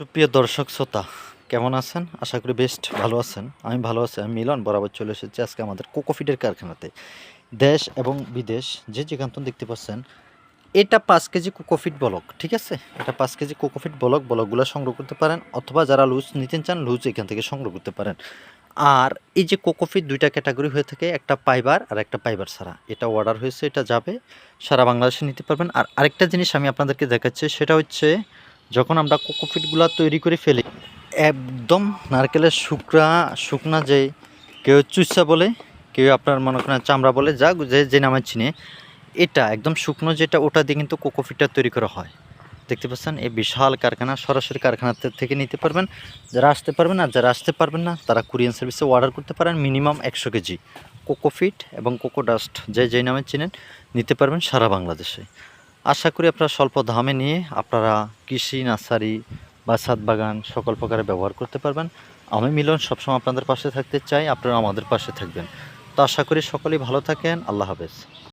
সুপ্রিয় দর্শক শ্রোতা, কেমন আছেন? আশা করি বেস্ট ভালো আছেন। আমি ভালো আছি, আমি মিলন বরাবর চলে এসেছি আজকে আমাদের কোকোফিটের কারখানাতে। দেশ এবং বিদেশ, যে যেখান দেখতে পাচ্ছেন, এটা পাঁচ কেজি কোকোফিট বলক, ঠিক আছে? এটা পাঁচ কেজি কোকোফিট বলক, বলকগুলো সংগ্রহ করতে পারেন, অথবা যারা লুজ নিতে চান, লুজ এখান থেকে সংগ্রহ করতে পারেন। আর এই যে কোকোফিট দুইটা ক্যাটাগরি হয়ে থাকে, একটা পাইবার আর একটা পাইবার ছাড়া। এটা অর্ডার হয়েছে, এটা যাবে, সারা বাংলাদেশে নিতে পারবেন। আর আরেকটা জিনিস আমি আপনাদেরকে দেখাচ্ছি, সেটা হচ্ছে যখন আমরা কোকোফিটগুলো তৈরি করে ফেলি, একদম নারকেলের শুকনা শুকনা যে কেউ চুষা বলে, কেউ আপনার মনে করেন চামড়া বলে, যা যে যে নামে চিনে, এটা একদম শুকনো যেটা, ওটা দিয়ে কিন্তু কোকোফিটটা তৈরি করা হয়। দেখতে পাচ্ছেন? এই বিশাল কারখানা, সরাসরি কারখানা থেকে নিতে পারবেন। যারা আসতে পারবেন আর যারা আসতে পারবেন না, তারা কুরিয়ান সার্ভিসে অর্ডার করতে পারেন, মিনিমাম একশো কেজি। কোকোফিট এবং কোকো ডাস্ট যে যেই নামে চিনেন, নিতে পারবেন সারা বাংলাদেশে। আশা করি আপনারা স্বল্প দামে নিয়ে আপনারা কৃষি, নার্সারি বা ছাদ বাগান সকল প্রকারে ব্যবহার করতে পারবেন। আমি মিলন সবসময় আপনাদের পাশে থাকতে চাই, আপনারা আমাদের পাশে থাকবেন। তো আশা করি সকলেই ভালো থাকেন, আল্লাহ হাফেজ।